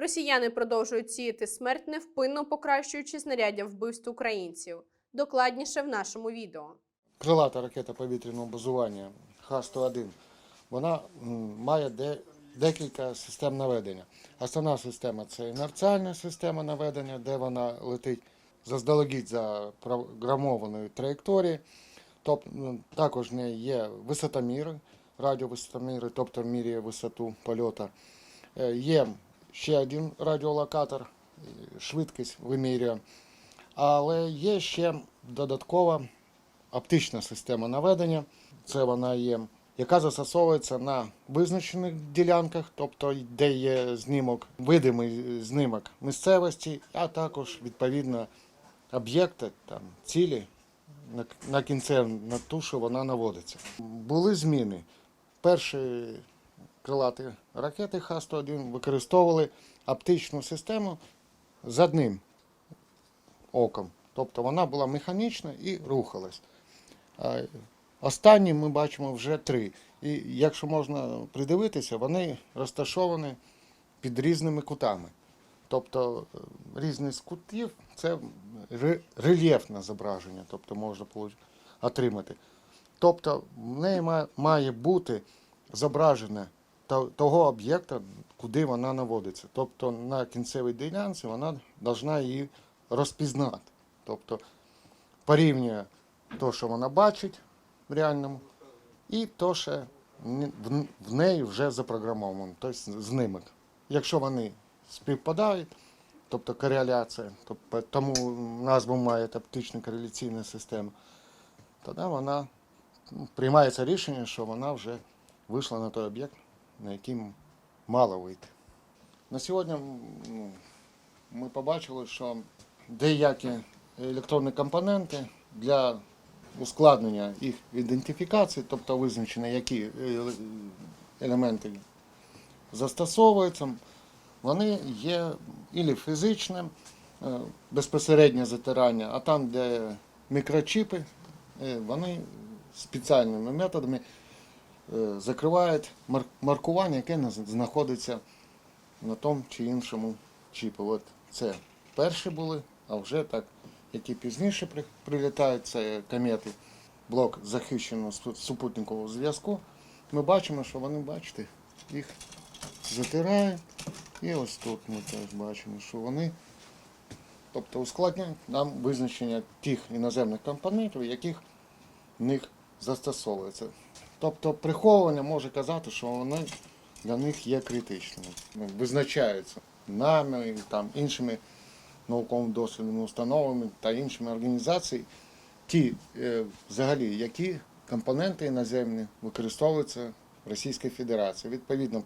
Росіяни продовжують сіяти смерть, невпинно покращуючи знаряддя вбивств українців. Докладніше в нашому відео. крилата ракета повітряного базування Х-101, вона має де, декілька систем наведення. Основна система це інерціальна система наведення, де вона летить заздалегідь за програмованою траєкторією. Тобто також в неї є висотоміри, радіовисотоміри, тобто міряє висоту польоту. Е, Є ще один радіолокатор, швидкість вимірює. Але є ще додаткова оптична система наведення. Це вона є, яка застосовується на визначених ділянках, тобто де є знімок, видимий знімок місцевості, а також відповідно об'єкти, там, цілі, на, на кінце на ту, що вона наводиться. Були зміни. Перші крилаті ракети Х-101 використовували оптичну систему з одним оком. Тобто вона була механічна і рухалась. Останні ми бачимо вже три. І якщо можна придивитися, вони розташовані під різними кутами. Тобто е, різність кутів це рельєфне зображення, тобто можна отримати. Тобто в неї має бути зображене того об'єкта, куди вона наводиться. Тобто на кінцевій ділянці вона повинна її розпізнати. Тобто порівнює те, що вона бачить в реальному, і те, що в- неї вже запрограмовано, тобто знимок. Якщо вони співпадають, тобто кореляція, тобто, тому назву має оптична кореляційна система, тоді вона приймається рішення, що вона вже вийшла на той об'єкт, на який мала вийти. На сьогодні ну, ми побачили, що деякі електронні компоненти для ускладнення їх ідентифікації, тобто визначення, які е, елементи застосовуються, вони є ілі фізичним, е, безпосереднє затирання, а там, де мікрочіпи, е, вони спеціальними методами е, закривають маркування, яке знаходиться на тому чи іншому чіпі. От це перші були, а вже так, які пізніше при- прилітають, це комети, блок захищеного супутникового зв'язку. Ми бачимо, що вони, бачите, їх затирають. І ось тут ми теж бачимо, що вони тобто ускладнюють нам визначення тих іноземних компонентів, яких в них застосовується. Тобто приховування може казати, що вони для них є критичними, ну, визначаються нами, там, іншими науковими дослідними установами та іншими організаціями, ті е, взагалі, які компоненти іноземні використовуються в Російській Федерації. Відповідно,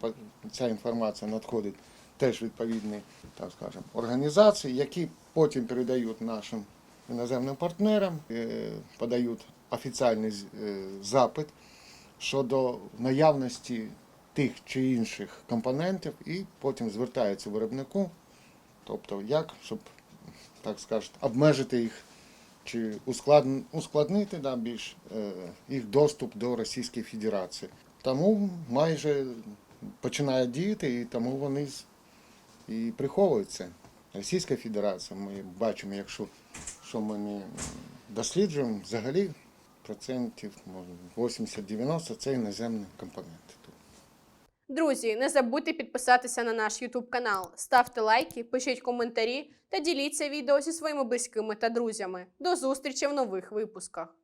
ця інформація надходить теж відповідні, так скажемо, організації, які потім передають нашим іноземним партнерам, е, подають офіційний е, запит щодо наявності тих чи інших компонентів, і потім звертаються виробнику, тобто як, щоб, так скажуть, обмежити їх чи ускладнити да, більш е, їх доступ до Російської Федерації. Тому майже починає діяти, і тому вони і приховуються. Російська Федерація, ми бачимо, якщо що ми не досліджуємо, взагалі процентів може, 80-90 це іноземні компоненти. Друзі, не забудьте підписатися на наш YouTube канал, ставте лайки, пишіть коментарі та діліться відео зі своїми близькими та друзями. До зустрічі в нових випусках.